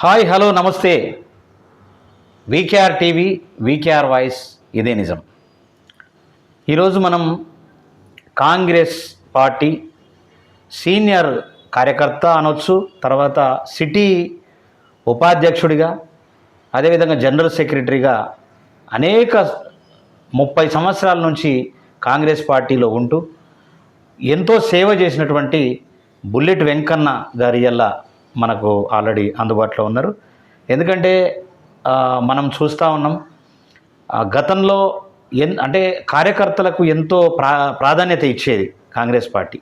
Hi hello నమస్తే. VKR TV VKR voice ఇదే నిజం. ఈరోజు మనం కాంగ్రెస్ పార్టీ సీనియర్ కార్యకర్త అనొచ్చు తర్వాత సిటీ ఉపాధ్యక్షుడిగా అదేవిధంగా జనరల్ సెక్రటరీగా అనేక ముప్పై సంవత్సరాల నుంచి కాంగ్రెస్ పార్టీలో ఉంటూ ఎంతో సేవ చేసినటువంటి బుల్లెట్ వెంకన్న గారి వల్ల మనకు ఆల్రెడీ అందుబాటులో ఉన్నారు. ఎందుకంటే మనం చూస్తూ ఉన్నాం గతంలో ఎన్ అంటే కార్యకర్తలకు ఎంతో ప్రా ప్రాధాన్యత ఇచ్చేది కాంగ్రెస్ పార్టీ.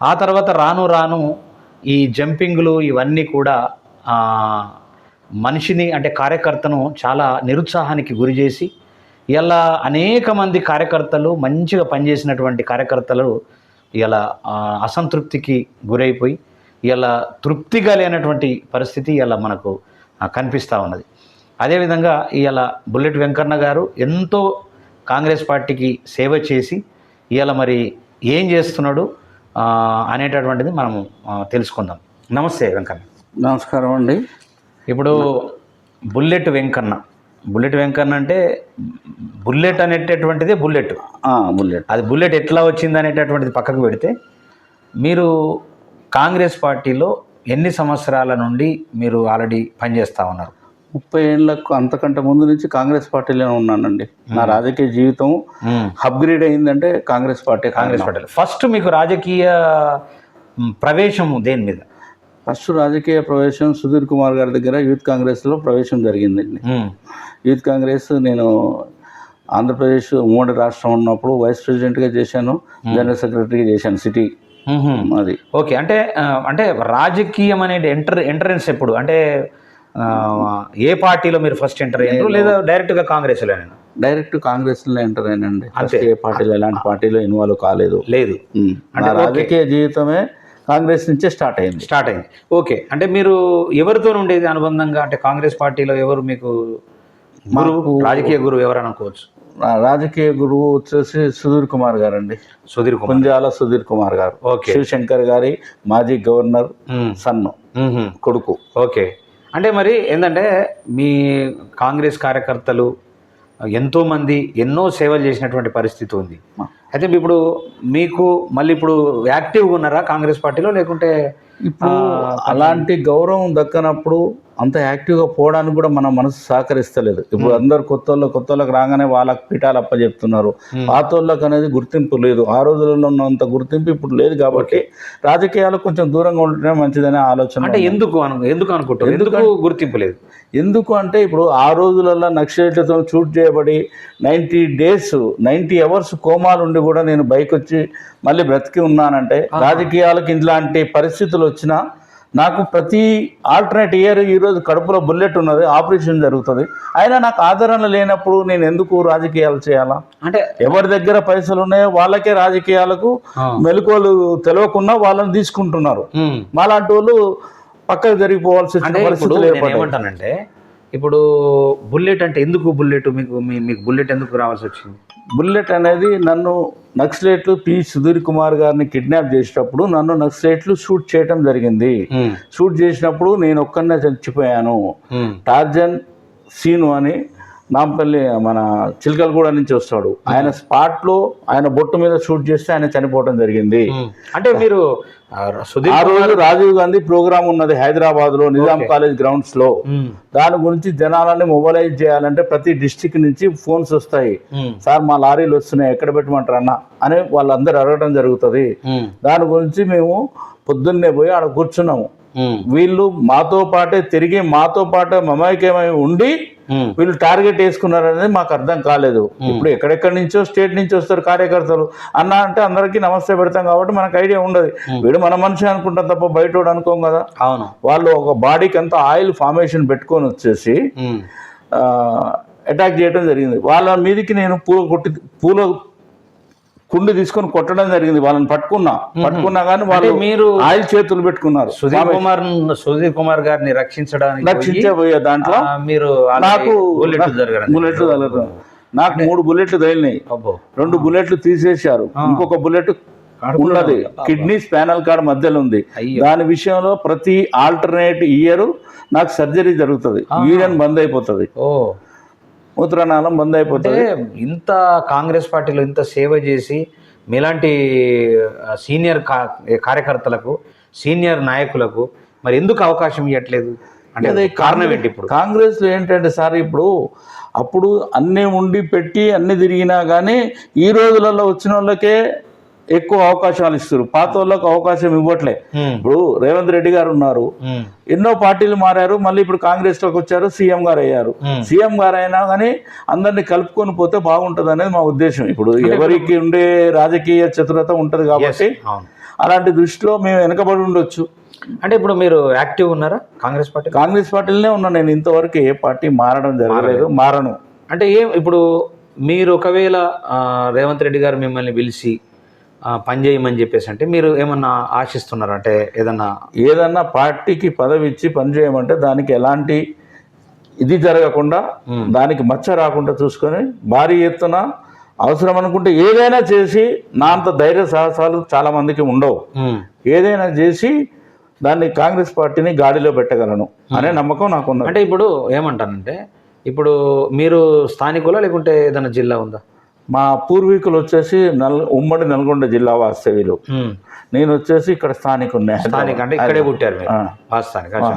ఆ తర్వాత రాను రాను ఈ జంపింగ్లు ఇవన్నీ కూడా మనిషిని అంటే కార్యకర్తను చాలా నిరుత్సాహానికి గురి చేసి ఇలా అనేక మంది కార్యకర్తలు మంచిగా పనిచేసినటువంటి కార్యకర్తలు ఇలా అసంతృప్తికి గురైపోయి ఇలా తృప్తిగా లేనటువంటి పరిస్థితి ఇలా మనకు కనిపిస్తూ ఉన్నది. అదేవిధంగా ఇవాళ బుల్లెట్ వెంకన్న గారు ఎంతో కాంగ్రెస్ పార్టీకి సేవ చేసి ఇవాళ మరి ఏం చేస్తున్నాడు అనేటటువంటిది మనము తెలుసుకుందాం. నమస్తే వెంకన్న. నమస్కారం అండి. ఇప్పుడు బుల్లెట్ వెంకన్న. బుల్లెట్ వెంకన్న అంటే బుల్లెట్ అనేటటువంటిదే బుల్లెట్. బుల్లెట్. అది బుల్లెట్ ఎట్లా వచ్చింది అనేటటువంటిది పక్కకు పెడితే మీరు కాంగ్రెస్ పార్టీలో ఎన్ని సంవత్సరాల నుండి మీరు ఆల్రెడీ పనిచేస్తూ ఉన్నారు? ముప్పై ఏళ్ళకు అంతకంటే ముందు నుంచి కాంగ్రెస్ పార్టీలోనే ఉన్నానండి. నా రాజకీయ జీవితం అప్గ్రేడ్ అయిందంటే కాంగ్రెస్ పార్టీ కాంగ్రెస్ పార్టీలో ఫస్ట్ మీకు రాజకీయ మ్, ప్రవేశము దేని మీద? ఫస్ట్ రాజకీయ ప్రవేశం సుధీర్ కుమార్ గారి దగ్గర యూత్ కాంగ్రెస్లో ప్రవేశం జరిగిందండి. యూత్ కాంగ్రెస్ నేను ఆంధ్రప్రదేశ్ ఉమ్మడి రాష్ట్రం ఉన్నప్పుడు వైస్ ప్రెసిడెంట్గా చేశాను జనరల్ సెక్రటరీగా చేశాను సిటీ. అది. ఓకే అంటే అంటే రాజకీయం అనేది ఎంటర్ ఎంట్రన్స్ ఎప్పుడు? అంటే ఏ పార్టీలో మీరు ఫస్ట్ ఎంటర్ అయ్యారు? లేదా డైరెక్ట్గా కాంగ్రెస్లోనేనా డైరెక్ట్ కాంగ్రెస్లో ఎంటర్ అయినండి ఫస్ట్ ఏ పార్టీలో ఎలాంటి పార్టీలో ఇన్వాల్వ్ కాలేదు. లేదు. నా రాజకీయ జీవితమే కాంగ్రెస్ నుంచే స్టార్ట్ అయింది. స్టార్ట్ అయింది. ఓకే అంటే మీరు ఎవరితో ఉండేది అనుబంధంగా? అంటే కాంగ్రెస్ పార్టీలో ఎవరు మీకు గురువు రాజకీయ గురువు ఎవరు అనుకోవచ్చు? రాజకీయ గురువు వచ్చేసి సుధీర్ కుమార్ గారు అండి సుధీర్ కుమార్. పుంజాల సుధీర్ కుమార్ గారు. ఓకే. శివశంకర్ గారి మాజీ గవర్నర్. సన్ను. కొడుకు. ఓకే. అంటే మరి ఏంటంటే మీ కాంగ్రెస్ కార్యకర్తలు ఎంతోమంది ఎన్నో సేవలు చేసినటువంటి పరిస్థితి ఉంది. అయితే ఇప్పుడు మీకు మళ్ళీ ఇప్పుడు యాక్టివ్గా ఉన్నారా కాంగ్రెస్ పార్టీలో లేకుంటే ఇప్పుడు అలాంటి గౌరవం దక్కనప్పుడు అంత యాక్టివ్గా పోవడానికి కూడా మన మనసు సహకరిస్తలేదు. ఇప్పుడు అందరు కొత్త వాళ్ళు కొత్త వాళ్ళకి రాగానే వాళ్ళకి పీఠాలు అప్పచెప్తున్నారు పాత వాళ్ళకి అనేది గుర్తింపు లేదు. ఆ రోజులలో ఉన్నంత గుర్తింపు ఇప్పుడు లేదు కాబట్టి రాజకీయాలు కొంచెం దూరంగా ఉండటమే మంచిదనే ఆలోచన అంటే ఎందుకు ఎందుకు అనుకుంటారు ఎందుకు గుర్తింపు లేదు? ఎందుకు అంటే ఇప్పుడు ఆ రోజులలో నక్సలైట్లతో షూట్ చేయబడి నైంటీ డేస్ నైంటీ అవర్స్ కోమాలు ఉండి కూడా నేను బైక్ వచ్చి మళ్ళీ బ్రతికి ఉన్నానంటే రాజకీయాలకు ఇలాంటి పరిస్థితులు వచ్చినా నాకు ప్రతి ఆల్టర్నేట్ ఇయర్ ఈరోజు కడుపులో బుల్లెట్ ఉన్నది ఆపరేషన్ జరుగుతుంది అయినా నాకు ఆదరణ లేనప్పుడు నేను ఎందుకు రాజకీయాలు చేయాలా అంటే ఎవరి దగ్గర పైసలు ఉన్నాయో వాళ్ళకే రాజకీయాలకు. మెలకువలు తెలియకుండా వాళ్ళని తీసుకుంటున్నారు. మాలాంటి వాళ్ళు పక్కకు జరిగిపోవాల్సి ఏమంటానంటే ఇప్పుడు బుల్లెట్ అంటే ఎందుకు బుల్లెట్ మీకు మీకు బుల్లెట్ ఎందుకు రావాల్సి వచ్చింది బుల్లెట్ అనేది నన్ను నక్సలైట్లు పి సుధీర్ కుమార్ గారిని కిడ్నాప్ చేసేటప్పుడు నన్ను నక్సలైట్లు షూట్ చేయడం జరిగింది. షూట్ చేసినప్పుడు నేను ఒక్కనే చచ్చిపోయాను. టార్జన్ సీను అని నాంపల్లి మన చిలకలగూడ నుంచి వస్తాడు ఆయన స్పాట్లో ఆయన బొట్టు మీద షూట్ చేస్తే ఆయన చనిపోవడం జరిగింది. అంటే మీరు ఆ, రోజు రాజీవ్ గాంధీ ప్రోగ్రామ్ ఉన్నది హైదరాబాద్లో నిజాం కాలేజ్ గ్రౌండ్స్లో. దాని గురించి జనాలని మొబైలైజ్ చేయాలంటే ప్రతి డిస్టిక్ నుంచి ఫోన్స్ వస్తాయి. సార్ మా లారీలు వస్తున్నాయి ఎక్కడ పెట్టమంటారు అన్న అని వాళ్ళందరూ అడగడం జరుగుతుంది. దాని గురించి మేము పొద్దున్నే పోయి ఆడ కూర్చున్నాము. వీళ్ళు మాతో పాటే తిరిగి మాతో పాటే మమైక్యమై ఉండి మ్. వీళ్ళు టార్గెట్ వేసుకున్నారనేది మాకు అర్థం కాలేదు. ఇప్పుడు ఎక్కడెక్కడి నుంచో స్టేట్ నుంచి వస్తారు కార్యకర్తలు. అన్న అంటే అందరికీ నమస్తే పెడతాం కాబట్టి మనకు ఐడియా ఉండదు. వీడు మన మనిషి అనుకుంటాం తప్ప బయట అనుకోం కదా. అవును. వాళ్ళు ఒక బాడీకి అంతా ఆయిల్ ఫార్మేషన్ పెట్టుకొని వచ్చేసి. అటాక్ చేయడం జరిగింది. వాళ్ళ మీదకి నేను పూల కొట్టి పూల కుండి తీసుకొని కొట్టడం జరిగింది. వాళ్ళని పట్టుకున్నా. పట్టుకున్నా కానీ వాళ్ళు మీరు ఆయిల్ చేతులు పెట్టుకున్నారు. సుధీర్ కుమార్ సుధీర్ కుమార్ గారిని రక్షించడానికి రక్షించబోయే దాంట్లో మీరు నాకు బుల్లెట్లు తగలదు నాకు మూడు బుల్లెట్లు తగిలినాయి. అబ్బో. రెండు బుల్లెట్లు తీసేశారు. ఇంకొక బుల్లెట్ ఉన్నది. కిడ్నీ స్పానల్ కార్డ్ మధ్యలో ఉంది. దాని విషయంలో ప్రతి ఆల్టర్నేట్ ఇయర్ నాకు సర్జరీ జరుగుతుంది. యూరిన్ బంద్ అయిపోతుంది. ఓ. మూత్రనాళం బంద్ అయిపోతుంది. ఇంత కాంగ్రెస్ పార్టీలో ఇంత సేవ చేసి మీలాంటి సీనియర్ కా- కార్యకర్తలకు సీనియర్ నాయకులకు మరి ఎందుకు అవకాశం ఇవ్వట్లేదు అంటే అదే కారణం ఏంటి ఇప్పుడు? కాంగ్రెస్లో ఏంటంటే సార్ ఇప్పుడు అప్పుడు అన్నీ ఉండి పెట్టి అన్ని తిరిగినా కానీ ఈ రోజులలో వచ్చిన వాళ్ళకే ఎక్కువ అవకాశాలు ఇస్తారు పాత వాళ్ళకి అవకాశం ఇవ్వట్లే. ఇప్పుడు రేవంత్ రెడ్డి గారు ఉన్నారు. ఎన్నో పార్టీలు మారారు. మళ్ళీ ఇప్పుడు కాంగ్రెస్లోకి వచ్చారు సీఎం గారు అయ్యారు. సీఎం గారు అయినా కానీ అందరిని కలుపుకొని పోతే బాగుంటది అనేది మా ఉద్దేశం. ఇప్పుడు ఎవరికి ఉండే రాజకీయ చతురత ఉంటది కాబట్టి అలాంటి దృష్టిలో మేము వెనకబడి ఉండొచ్చు. అంటే ఇప్పుడు మీరు యాక్టివ్ ఉన్నారా కాంగ్రెస్ పార్టీ కాంగ్రెస్ పార్టీలోనే ఉన్నా నేను. ఇంతవరకు ఏ పార్టీ మారడం జరగలేదు మారను. అంటే ఏం ఇప్పుడు మీరు ఒకవేళ రేవంత్ రెడ్డి గారు మిమ్మల్ని పిలిచి పని చేయమని చెప్పేసి అంటే మీరు ఏమన్నా ఆశిస్తున్నారు? అంటే ఏదన్నా ఏదన్నా పార్టీకి పదవి ఇచ్చి పనిచేయమంటే దానికి ఎలాంటి ఇది జరగకుండా. దానికి మచ్చ రాకుండా చూసుకొని భారీ ఎత్తున అవసరం అనుకుంటే ఏదైనా చేసి నా అంత ధైర్య సాహసాలు చాలా మందికి ఉండవు. ఏదైనా చేసి దాన్ని కాంగ్రెస్ పార్టీని గాడిలో పెట్టగలను అనే నమ్మకం నాకున్నది అంటే ఇప్పుడు ఏమంటానంటే ఇప్పుడు మీరు స్థానికులా లేకుంటే ఏదైనా జిల్లా ఉందా? మా పూర్వీకులు వచ్చేసి నల్ ఉమ్మడి నల్గొండ జిల్లా వాస్తవ్యులు. నేను వచ్చేసి ఇక్కడ స్థానికున్నే స్థానిక అంటే ఇక్కడే పుట్టారు.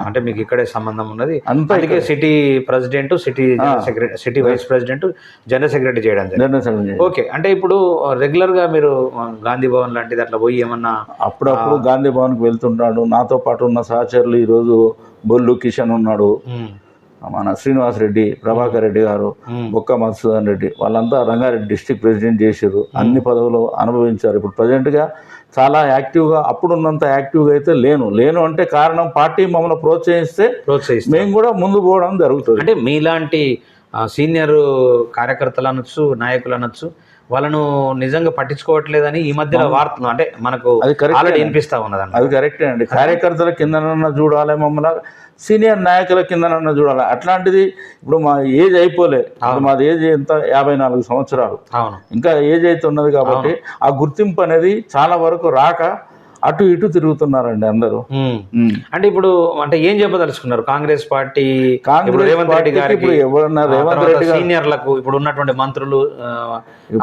అంటే మీకు ఇక్కడే సంబంధం ఉన్నది. అందుకే city president city secretary city vice president general secretary చేయడం జరిగింది. General secretary. ఓకే అంటే ఇప్పుడు రెగ్యులర్గా మీరు గాంధీ భవన్ లాంటిది అట్లా పోయి ఏమన్నా అప్పుడప్పుడు గాంధీ భవన్కి వెళ్తుంటాడు. నాతో పాటు ఉన్న సహచరులు ఈరోజు బొల్లు కిషన్ ఉన్నాడు. మన శ్రీనివాస్ రెడ్డి ప్రభాకర్ రెడ్డి గారు బొక్క మధుసూదన్ రెడ్డి వాళ్ళంతా రంగారెడ్డి డిస్టిక్ ప్రెసిడెంట్ చేశారు. అన్ని పదవులు అనుభవించారు. ఇప్పుడు ప్రజెంట్గా చాలా యాక్టివ్గా అప్పుడున్నంత యాక్టివ్గా అయితే లేను. లేను అంటే కారణం పార్టీ మమ్మల్ని ప్రోత్సహిస్తే ప్రోత్సహిస్తారు. మేము కూడా ముందు పోవడం జరుగుతుంది. అంటే మీలాంటి సీనియర్ కార్యకర్తలు అనొచ్చు నాయకులు అనొచ్చు వాళ్ళను నిజంగా పట్టించుకోవట్లేదని ఈ మధ్యలో వార్తలు అంటే మనకు ఆల్రెడీ వినిపిస్తా ఉన్నదన్న అది కరెక్టే అండి. కార్యకర్తల కిందనన్నా చూడాలి మమ్మల్ని. సీనియర్ నాయకుల కిందనన్నా చూడాలి. అట్లాంటిది ఇప్పుడు మా ఏజ్ అయిపోలే. మాది ఏజ్ ఎంత? యాభై నాలుగు సంవత్సరాలు. అవును. ఇంకా ఏజ్ అయితే ఉన్నది కాబట్టి ఆ గుర్తింపు అనేది చాలా వరకు రాక అటు ఇటు తిరుగుతున్నారండి అందరూ. అంటే ఇప్పుడు అంటే ఏం చెప్పదలుచుకున్నారు? కాంగ్రెస్ పార్టీ ఇప్పుడు కాంగ్రెస్ రేవంత్ రెడ్డి గారికి ఇప్పుడు ఎవరన్నా రేవంత్ రెడ్డి గారు సీనియర్లకు ఇప్పుడు ఉన్నటువంటి మంత్రులు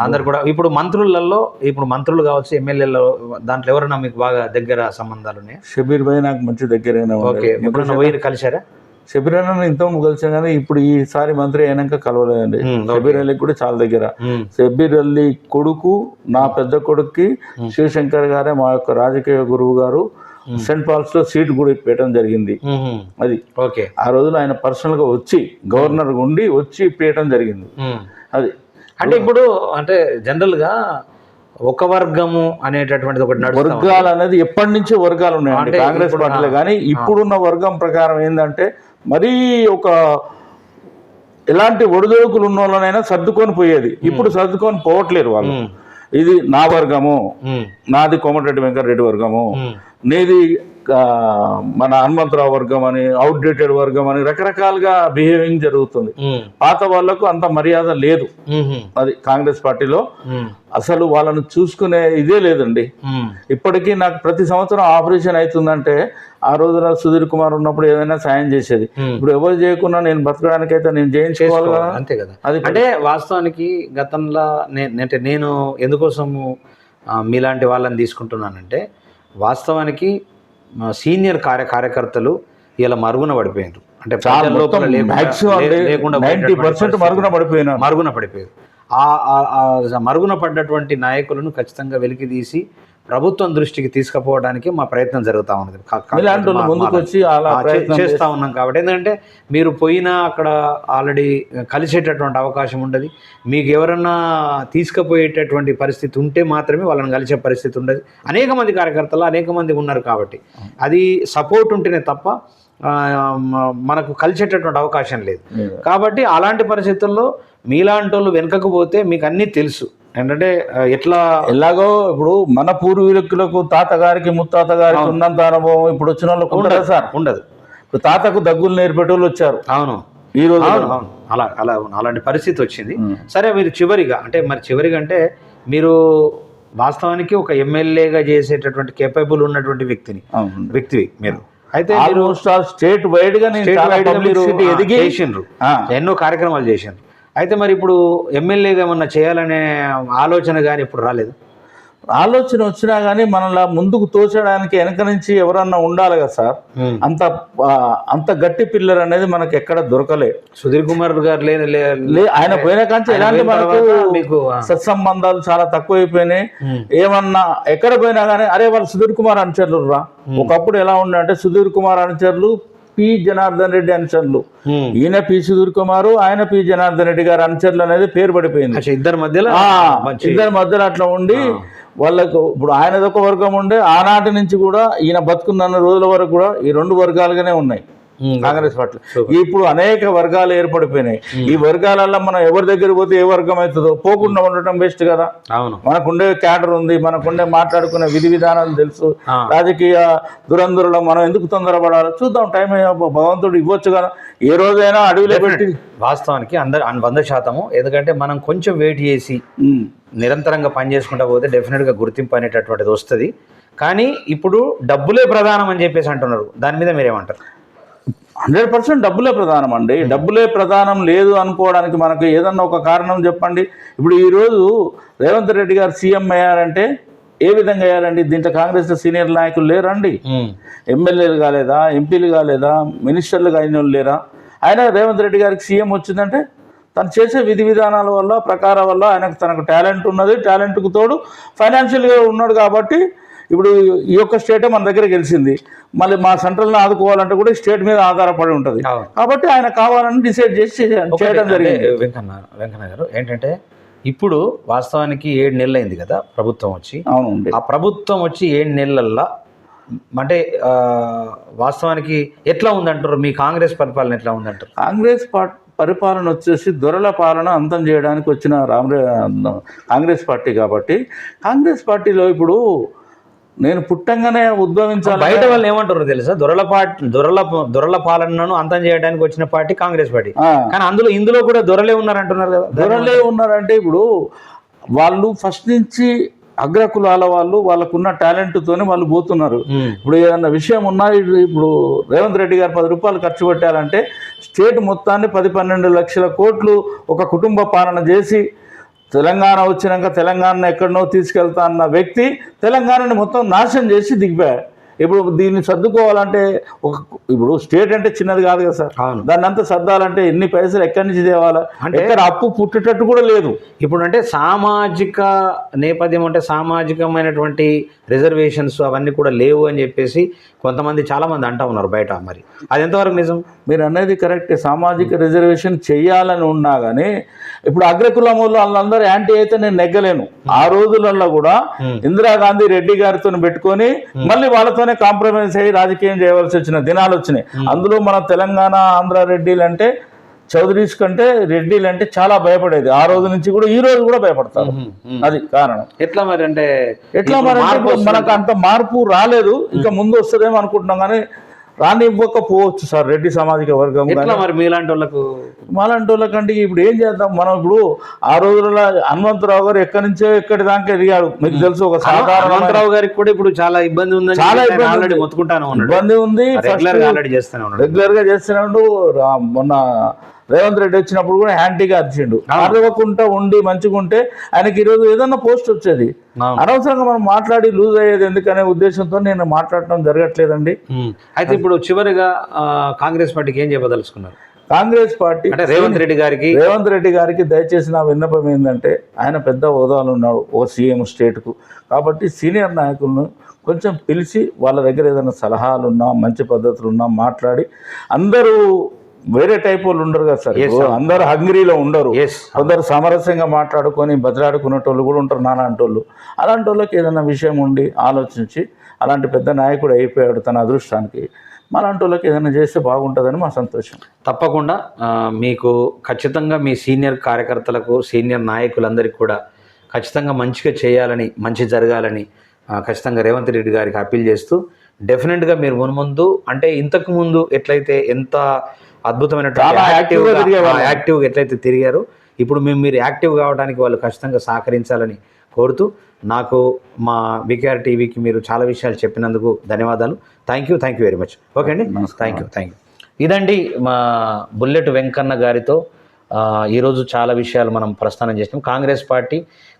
అందరు కూడా ఇప్పుడు మంత్రులలో ఇప్పుడు మంత్రులు కావచ్చు ఎమ్మెల్యేలు దాంట్లో ఎవరైనా మీకు బాగా దగ్గర సంబంధాలు ఉన్నాయి? షబీర్ భాయ్ నాకు మంచి దగ్గరగానే ఓకే ఎప్పుడన్నా పోయి కలిసారా షబీర్ అన్న ఇంత కలిసాం కానీ ఇప్పుడు ఈసారి మంత్రి అయినాక కలవలేదండి. అలీకి కూడా చాలా దగ్గర. అలీ కొడుకు నా పెద్ద కొడుక్కి శివశంకర్ గారే మా యొక్క రాజకీయ గురువు గారు. సెంట్ పాల్స్లో సీట్ కూడా ఇప్పేయడం జరిగింది. అది. ఓకే. ఆ రోజులో ఆయన పర్సనల్గా వచ్చి గవర్నర్ ఉండి వచ్చి ఇప్పేయడం జరిగింది. అది. అంటే ఇప్పుడు అంటే జనరల్గా ఒక వర్గము అనేటటువంటిది ఒకటి. వర్గాలు అనేది ఎప్పటి నుంచో వర్గాలు ఉన్నాయండి. అంటే కాంగ్రెస్ పార్టీలో కానీ ఇప్పుడున్న వర్గం ప్రకారం ఏంటంటే మరీ ఒక ఎలాంటి ఒడిదొడుకులు ఉన్న వాళ్ళనైనా సర్దుకొని పోయేది. ఇప్పుడు సర్దుకొని పోవట్లేరు వాళ్ళు. ఇది నా వర్గము నాది కోమటిరెడ్డి వెంకటరెడ్డి వర్గము. నీది మన హనుమంతరావు వర్గం అని అవుట్డేటెడ్ వర్గం అని రకరకాలుగా బిహేవింగ్ జరుగుతుంది. పాత వాళ్ళకు అంత మర్యాద లేదు. అది కాంగ్రెస్ పార్టీలో. అసలు వాళ్ళని చూసుకునే ఇదే లేదండి. ఇప్పటికీ నాకు ప్రతి సంవత్సరం ఆపరేషన్ అవుతుందంటే ఆ రోజున సుధీర్ కుమార్ ఉన్నప్పుడు ఏదైనా సాయం చేసేది. ఇప్పుడు ఎవరు చేయకుండా నేను బతకడానికైతే నేను చేయించుకోవాలి కదా? అంతే కదా. అది అంటే వాస్తవానికి గతంలో అంటే నేను ఎందుకోసము మీలాంటి వాళ్ళని తీసుకుంటున్నానంటే వాస్తవానికి సీనియర్ కార్య కార్యకర్తలు ఇలా మరుగున పడిపోయినారు అంటే. మరుగున పడిపోయినాను మరుగున పడిపోయారు ఆ మరుగున పడ్డటువంటి నాయకులను ఖచ్చితంగా వెలికి తీసి ప్రభుత్వం దృష్టికి తీసుకుపోవడానికి మా ప్రయత్నం జరుగుతూ ఉన్నది. చేస్తా ఉన్నాం కాబట్టి. ఎందుకంటే మీరు పోయినా అక్కడ ఆల్రెడీ కలిసేటటువంటి అవకాశం ఉండదు. మీకు ఎవరన్నా తీసుకుపోయేటటువంటి పరిస్థితి ఉంటే మాత్రమే వాళ్ళని కలిసే పరిస్థితి ఉండదు. అనేక మంది కార్యకర్తలు అనేక మంది ఉన్నారు కాబట్టి. అది సపోర్ట్ ఉంటేనే తప్ప మనకు కలిసేటటువంటి అవకాశం లేదు. కాబట్టి అలాంటి పరిస్థితుల్లో మీలాంటి వాళ్ళు వెనుకకు పోతే మీకు అన్నీ తెలుసు. ఏంటంటే ఎట్లా ఎలాగో ఇప్పుడు మన పూర్వీకులకు తాతగారికి ముత్తాత గారికి ఉన్నంత అనుభవం ఇప్పుడు వచ్చిన వాళ్ళకు ఉండదు సార్. ఉండదు. ఇప్పుడు తాతకు దగ్గులు నేర్పేటోళ్ళు వచ్చారు. అవును. ఈ రోజు అలా అలా అవును. అలాంటి పరిస్థితి వచ్చింది. సరే మీరు చివరిగా అంటే మరి చివరిగా అంటే మీరు వాస్తవానికి ఒక ఎమ్మెల్యేగా చేసేటటువంటి కేపబుల్ ఉన్నటువంటి వ్యక్తిని. వ్యక్తివి మీరు. అయితే స్టేట్ వైడ్గా ఎదిగి ఎన్నో కార్యక్రమాలు చేసిండ్రు. అయితే మరి ఇప్పుడు ఎమ్మెల్యేగా ఏమన్నా చేయాలనే ఆలోచన కానీ ఇప్పుడు రాలేదు? ఆలోచన వచ్చినా గానీ మనలా ముందుకు తోచడానికి వెనక నుంచి ఎవరన్నా ఉండాలి కదా సార్. అంత అంత గట్టి పిల్లర్ అనేది మనకి ఎక్కడ దొరకలే. సుధీర్ కుమార్ గారు లేని ఆయన పోయిన కాంచి ఎలాంటి మనకు మీకు సత్సంబంధాలు చాలా తక్కువైపోయినాయి. ఏమన్నా ఎక్కడ పోయినా కానీ అరే వాళ్ళు సుధీర్ కుమార్ అనుచరులు రా. ఒకప్పుడు ఎలా ఉండే అంటే సుధీర్ కుమార్ అనుచరులు పి జనార్దన్ రెడ్డి అనుచరులు. ఈయన పి సుధీర్ కుమార్ ఆయన పి జనార్దన్ రెడ్డి గారు అనుచరులు అనేది పేరు పడిపోయింది. ఇద్దరి మధ్యలో ఇద్దరి మధ్యలో అట్లా ఉండి వాళ్ళకు ఇప్పుడు ఆయనది ఒక వర్గం ఉండే ఆనాటి నుంచి కూడా ఈయన బతుకున్న రోజుల వరకు కూడా ఈ రెండు వర్గాలుగానే ఉన్నాయి. Congress party. ఇప్పుడు అనేక వర్గాలు ఏర్పడిపోయినాయి. ఈ వర్గాలలో మనం ఎవరి దగ్గర పోతే ఏ వర్గం అవుతుందో పోకుండా ఉండటం బెస్ట్ కదా. అవును. మనకుండే క్యాడర్ ఉంది మనకుండే మాట్లాడుకునే విధి విధానాలు తెలుసు. రాజకీయ దురంధులలో మనం ఎందుకు తొందరపడాలి? చూద్దాం టైం భగవంతుడు ఇవ్వచ్చు కదా. ఏ రోజైనా అడవిలో పెట్టి వాస్తవానికి అందరు వంద శాతము. ఎందుకంటే మనం కొంచెం వెయిట్ చేసి ఉమ్. నిరంతరంగా పనిచేసుకుంటా పోతే డెఫినెట్గా గుర్తింపు అనేటటువంటిది వస్తుంది. కానీ ఇప్పుడు డబ్బులే ప్రధానం అని చెప్పేసి అంటున్నారు. దాని మీద మీరేమంటారు? హండ్రెడ్ పర్సెంట్ డబ్బులే ప్రధానం అండి. డబ్బులే ప్రధానం లేదు అనుకోవడానికి మనకు ఏదన్నా ఒక కారణం చెప్పండి. ఇప్పుడు ఈరోజు రేవంత్ రెడ్డి గారు సీఎం అయ్యారంటే ఏ విధంగా అయ్యారండి? దీంట్లో కాంగ్రెస్ సీనియర్ నాయకులు లేరండి. ఎమ్మెల్యేలు కాలేదా? ఎంపీలు కాలేదా? మినిస్టర్లు వాళ్ళు లేరా? ఆయన రేవంత్ రెడ్డి గారికి సీఎం వచ్చిందంటే తను చేసే విధి విధానాల వల్ల ప్రకారం వల్ల ఆయనకు తనకు టాలెంట్ ఉన్నది. టాలెంట్కు తోడు ఫైనాన్షియల్గా ఉన్నాడు కాబట్టి ఇప్పుడు ఈ యొక్క స్టేటే మన దగ్గర గెలిచింది. మళ్ళీ మా సెంట్రల్ని ఆదుకోవాలంటే కూడా ఈ స్టేట్ మీద ఆధారపడి ఉంటుంది. కాబట్టి ఆయన కావాలని డిసైడ్ చేసి చేయ- చేయడం జరిగింది. వెంకన్న వెంకన్న గారు ఏంటంటే ఇప్పుడు వాస్తవానికి ఏడు నెలలు అయింది కదా ప్రభుత్వం వచ్చి. అవునండి. ఆ ప్రభుత్వం వచ్చి ఏడు నెలలల్లా అంటే వాస్తవానికి ఎట్లా ఉందంటారు? మీ కాంగ్రెస్ పరిపాలన ఎట్లా ఉందంటారు? కాంగ్రెస్ పరిపాలన వచ్చేసి దొరల పాలన అంతం చేయడానికి వచ్చిన రామరే కాంగ్రెస్ పార్టీ కాబట్టి. కాంగ్రెస్ పార్టీలో ఇప్పుడు నేను పుట్టంగానే ఉద్భవించాలి బయట వాళ్ళు ఏమంటారు తెలుసా? దొరల పార్టీ దొరల దొరల పాలనను అంతం చేయడానికి వచ్చిన పార్టీ కాంగ్రెస్ పార్టీ. కానీ అందులో ఇందులో కూడా దొరలే ఉన్నారు అంటున్నారు కదా. దొరలే ఉన్నారంటే ఇప్పుడు వాళ్ళు ఫస్ట్ నుంచి అగ్రకులాల వాళ్ళు వాళ్ళకున్న టాలెంట్తోనే వాళ్ళు పోతున్నారు. ఇప్పుడు ఏదన్నా విషయం ఉన్నా ఇప్పుడు రేవంత్ రెడ్డి గారు పది రూపాయలు ఖర్చు పెట్టాలంటే స్టేట్ మొత్తాన్ని పది పన్నెండు లక్షల కోట్లు ఒక కుటుంబ పాలన చేసి తెలంగాణ వచ్చినాక తెలంగాణను ఎక్కడనో తీసుకెళ్తా అన్న వ్యక్తి తెలంగాణని మొత్తం నాశనం చేసి దిగిపోయాడు ఇప్పుడు దీన్ని సర్దుకోవాలంటే ఒక ఇప్పుడు స్టేట్ అంటే చిన్నది కాదు కదా సార్. దాన్ని అంతా సర్దాలంటే ఎన్ని పైసలు ఎక్కడి నుంచి తేవాలా? అంటే- అప్పు పుట్టేటట్టు కూడా లేదు. ఇప్పుడు అంటే సామాజిక నేపథ్యం అంటే సామాజికమైనటువంటి రిజర్వేషన్స్ అవన్నీ కూడా లేవు అని చెప్పేసి కొంతమంది చాలా మంది అంటా ఉన్నారు బయట మరి. అది ఎంతవరకు నిజం? మీరు అనేది కరెక్ట్. సామాజిక రిజర్వేషన్ చెయ్యాలని ఉన్నా కానీ ఇప్పుడు అగ్రకులం వాళ్ళు వాళ్ళందరూ యాంటీ అయితే నేను నెగ్గలేను. ఆ రోజులలో కూడా. ఇందిరాగాంధీ రెడ్డి గారితో పెట్టుకొని మళ్ళీ వాళ్ళతోనే కాంప్రమైజ్ అయ్యి రాజకీయం చేయవలసి వచ్చిన దినాలు వచ్చినాయి. అందులో మన తెలంగాణ ఆంధ్ర రెడ్డిలు అంటే చౌదరీస్ కంటే రెడ్డిలు అంటే చాలా భయపడేది. ఆ రోజు నుంచి కూడా ఈ రోజు కూడా భయపడతారు. అది కారణం. ఎట్లా మరి అంటే ఎట్లా మరి మనకు అంత మార్పు రాలేదు. ఇంకా ముందు వస్తుందేమో అనుకుంటున్నాం కానీ రానివ్వకపోవచ్చు సార్ రెడ్డి సామాజిక వర్గం మరి మీలాంటి వాళ్ళకు? మాలాంటి వాళ్ళకంటే ఇప్పుడు ఏం చేద్దాం? మనం ఇప్పుడు ఆ రోజులలో హనుమంతరావు గారు ఎక్కడి నుంచో ఎక్కడి దాకా ఎదిగాడు మీకు తెలుసు ఒక సాధారణ హనుమంతరావు గారికి కూడా ఇప్పుడు చాలా ఇబ్బంది ఉందని చాలా ఇబ్బంది ఉంది. మొత్తుకుంటానే ఇబ్బంది ఉంది. రెగ్యులర్గా ఆల్రెడీ చేస్తూనే ఉన్నాడు. రెగ్యులర్గా చేస్తున్నాడు మొన్న రేవంత్ రెడ్డి వచ్చినప్పుడు కూడా హ్యాండీగా అరిచిండు. అరవకుండా ఉండి మంచిగా ఉంటే ఆయనకి ఈరోజు ఏదన్నా పోస్ట్ వచ్చేది. అనవసరంగా మనం మాట్లాడి లూజ్ అయ్యేది ఎందుకనే ఉద్దేశంతో నేను మాట్లాడటం జరగట్లేదండి. అయితే ఇప్పుడు చివరిగా కాంగ్రెస్ పార్టీకి ఏం చెప్పదలుచుకున్నారు? కాంగ్రెస్ పార్టీ అంటే రేవంత్ రెడ్డి గారికి? రేవంత్ రెడ్డి గారికి దయచేసి నా విన్నపం ఏంటంటే ఆయన పెద్ద హోదాలు ఉన్నాడు ఓ సీఎం స్టేట్కు. కాబట్టి సీనియర్ నాయకులను కొంచెం పిలిచి వాళ్ళ దగ్గర ఏదైనా సలహాలు ఉన్నా మంచి పద్ధతులు ఉన్నా మాట్లాడి అందరూ వేరే టైప్ వాళ్ళు ఉండరు కదా సార్. అందరూ హంగరీలో ఉండరు. ఎస్ కొందరు సామరస్యంగా మాట్లాడుకొని బదిలాడుకునేటోళ్ళు కూడా ఉంటారు నాలాంటి వాళ్ళు అలాంటి వాళ్ళకి ఏదైనా విషయం ఉండి ఆలోచించి అలాంటి పెద్ద నాయకుడు అయిపోయాడు తన అదృష్టానికి. మాలాంటి వాళ్ళకి ఏదైనా చేస్తే బాగుంటుందని మా సంతోషం. తప్పకుండా మీకు ఖచ్చితంగా మీ సీనియర్ కార్యకర్తలకు సీనియర్ నాయకులందరికీ కూడా ఖచ్చితంగా మంచిగా చేయాలని మంచి జరగాలని ఖచ్చితంగా రేవంత్ రెడ్డి గారికి అప్పీల్ చేస్తూ డెఫినెట్గా మీరు మున్ముందు అంటే ఇంతకు ముందు ఎట్లయితే ఎంత తిరిగేవాళ్ళు. యాక్టివ్గా ఎట్లయితే తిరిగారో ఇప్పుడు మేము మీరు యాక్టివ్ కావడానికి వాళ్ళు ఖచ్చితంగా సహకరించాలని కోరుతూ నాకు మా వికేఆర్ టీవీకి మీరు చాలా విషయాలు చెప్పినందుకు ధన్యవాదాలు. Thank you thank you very much okay అండి. థ్యాంక్ యూ థ్యాంక్ యూ ఇదండి మా బుల్లెట్ వెంకన్న గారితో ఈరోజు చాలా విషయాలు మనం ప్రస్థానం చేసినాం. కాంగ్రెస్ పార్టీ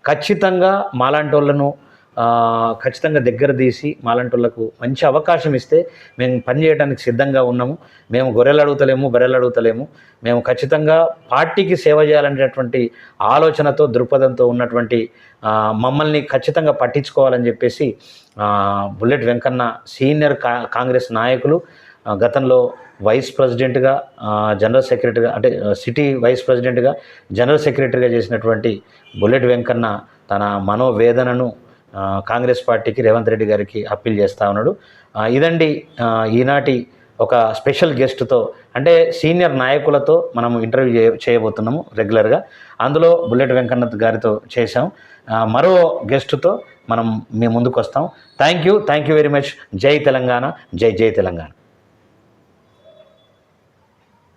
ఖచ్చితంగా మాలాంటి వాళ్ళను ఖచ్చితంగా దగ్గర తీసి మాలాంటి మంచి అవకాశం ఇస్తే మేము పని చేయడానికి సిద్ధంగా ఉన్నాము. మేము గొర్రెలు అడుగుతలేము బర్రెలు అడుగుతలేము. మేము ఖచ్చితంగా పార్టీకి సేవ చేయాలనేటటువంటి ఆలోచనతో దృక్పథంతో ఉన్నటువంటి మమ్మల్ని ఖచ్చితంగా పట్టించుకోవాలని చెప్పేసి బుల్లెట్ వెంకన్న సీనియర్ కా కాంగ్రెస్ నాయకులు గతంలో వైస్ ప్రెసిడెంట్గా జనరల్ సెక్రటరీగా అంటే సిటీ వైస్ ప్రెసిడెంట్గా జనరల్ సెక్రటరీగా చేసినటువంటి బుల్లెట్ వెంకన్న తన మనోవేదనను కాంగ్రెస్ పార్టీకి రేవంత్ రెడ్డి గారికి అప్పీల్ చేస్తూ ఉన్నాడు. ఇదండి ఈనాటి ఒక స్పెషల్ గెస్ట్తో అంటే సీనియర్ నాయకులతో మనం ఇంటర్వ్యూ చేయ చేయబోతున్నాము రెగ్యులర్గా. అందులో బుల్లెట్ వెంకన్నత్ గారితో చేశాం. మరో గెస్ట్తో మనం మీ ముందుకు వస్తాం thank you thank you very much. జై తెలంగాణ జై జై తెలంగాణ.